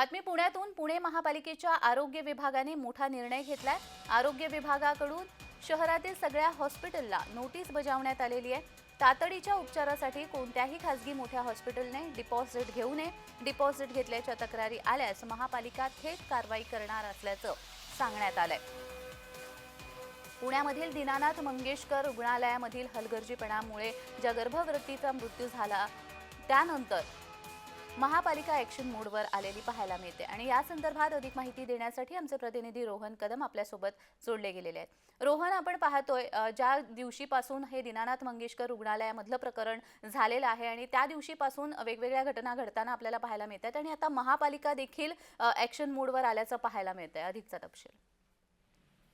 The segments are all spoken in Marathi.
बातमी पुण्यातून पुणे महापालिकेच्या आरोग्य विभागाने मोठा निर्णय घेतलाय. आरोग्य विभागाकडून शहरातील सगळ्या हॉस्पिटलला नोटीस बजावण्यात आलेली आहे. तातडीच्या उपचारासाठी कोणत्याही खासगी मोठ्या हॉस्पिटलने डिपॉझिट घेऊ नये. डिपॉझिट घेतल्याच्या तक्रारी आल्यास महापालिका थेट कारवाई करणार असल्याचं सांगण्यात आलंय. पुण्यामधील दीनानाथ मंगेशकर रुग्णालयामधील हलगर्जीपणामुळे ज्या गर्भवृत्तीचा मृत्यू झाला त्यानंतर महापालिका ॲक्शन मोडवर आलेली पाहायला मिळते. आणि या संदर्भात अधिक माहिती देण्यासाठी आमचे प्रतिनिधी रोहन कदम आपल्यासोबत जोडले गेलेले आहेत. रोहन आपण पाहतोय ज्या दिवशीपासून हे दीनानाथ मंगेशकर रुग्णालयामधलं प्रकरण झालेलं आहे आणि त्या दिवशीपासून वेगवेगळ्या घटना घडताना आपल्याला पाहायला मिळतात आणि आता महापालिका देखील ॲक्शन मोडवर आल्याचं पाहायला मिळतंय. अधिकचा तपशील.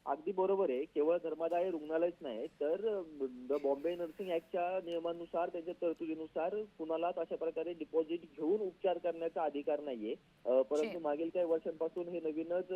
अगदी बरोबर आहे. केवळ धर्मादाय रुग्णालयच नाही तर द बॉम्बे नर्सिंग ऍक्टच्या नियमानुसार त्यांच्या तरतुदीनुसार कुणालाच अशा प्रकारे डिपॉझिट घेऊन उपचार करण्याचा अधिकार नाहीये. परंतु. मागील काही वर्षांपासून हे नवीनच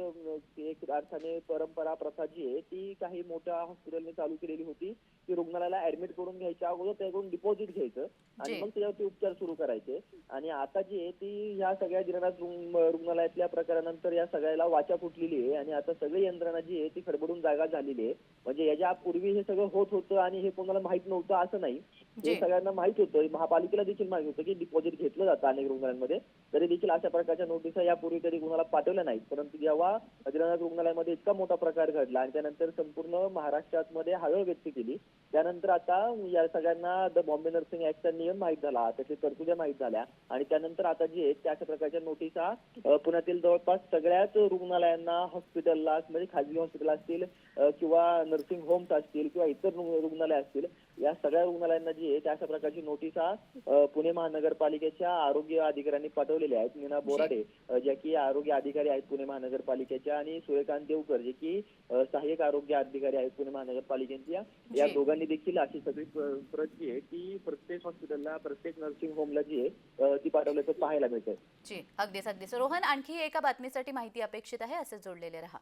एक अर्थाने परंपरा प्रथा जी आहे ती काही मोठ्या हॉस्पिटलने चालू केलेली होती. की रुग्णालयाला ऍडमिट करून घ्यायच्या अगोदर त्याकडून डिपॉझिट घ्यायचं आणि. मग त्याच्यावरती उपचार सुरू करायचे. आणि आता जी आहे ती ह्या सगळ्या रुग्ण- रुग्णालयातल्या प्रकारानंतर या सगळ्याला वाचा फुटलेली आहे. आणि आता सगळी यंत्रणा जी आहे ती खडबडून जागा झालेली आहे. म्हणजे याच्या पूर्वी हे सगळं होत होतं आणि हे कोणाला माहीत नव्हतं असं नाही. हे सगळ्यांना माहीत होतं. महापालिकेला देखील माहीत होतं की डिपॉझिट घेतलं जातं अनेक रुग्णालयांमध्ये. तरी देखील अशा प्रकारच्या नोटिसा यापूर्वी तरी कुणाला पाठवल्या नाहीत. परंतु जेव्हा दिनानाथ रुग्णालयामध्ये इतका मोठा प्रकार घडला आणि त्यानंतर संपूर्ण महाराष्ट्रात मध्ये हळहळ व्यक्त केली त्यानंतर आता या सगळ्यांना द बॉम्बे नर्सिंग ऍक्टचा नियम माहीत झाला त्याच्या तरतुद्या माहीत झाल्या आणि त्यानंतर आता जे आहेत त्या अशा प्रकारच्या नोटिसा पुण्यातील जवळपास सगळ्याच रुग्णालयांना हॉस्पिटलला म्हणजे खाजगी हॉस्पिटल असतील किंवा नर्सिंग होम्स असतील किंवा इतर रुग्ण- रुग्णालय असतील या सगळ्या रुग्णालयांना जी आहे त्या अशा प्रकारची नोटिसा अ, पुणे महानगरपालिकेच्या आरोग्य अधिकाऱ्यांनी पाठवलेल्या आहेत. मीना बोराडे ज्या की आरोग्य अधिकारी आहेत पुणे महानगरपालिकेच्या आणि सूर्यकांत देवकर जे की सहाय्यक आरोग्य अधिकारी आहेत पुणे महानगरपालिकेच्या या. दोघांनी देखील अशी सगळी प्र- प्रत जी आहे ती प्रत्येक हॉस्पिटलला प्रत्येक नर्सिंग होमला जी आहे ती पाठवल्याचं पाहायला मिळतंय. जी. अगदीच अगदीच. रोहन आणखी एका बातमीसाठी माहिती अपेक्षित आहे असे जोडलेले रहा.